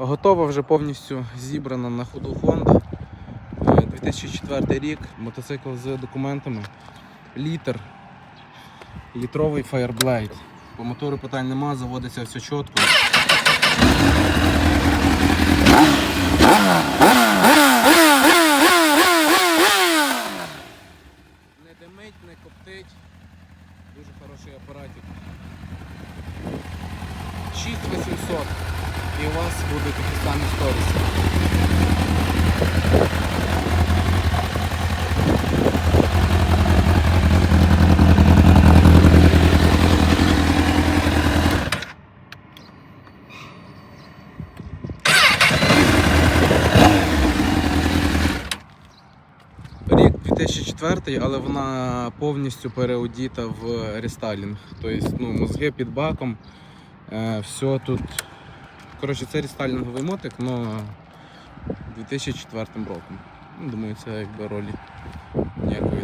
Готова вже повністю зібрана на ходу Honda. Е, 2004 рік, мотоцикл з документами. Літр. Літровий Fireblade. По мотору питань нема, заводиться все чітко. Не димить, не коптить. Дуже хороший апаратик. 6800. І у вас будуть такі самі сторіси. Рік 2004, але вона повністю переодіта в рестайлінг. Тобто ну, мозги під баком, е, все тут. Коротше, це рестайлінговий мотик, але 2004 роком. Ну, Думаю, це якби ролі ніякої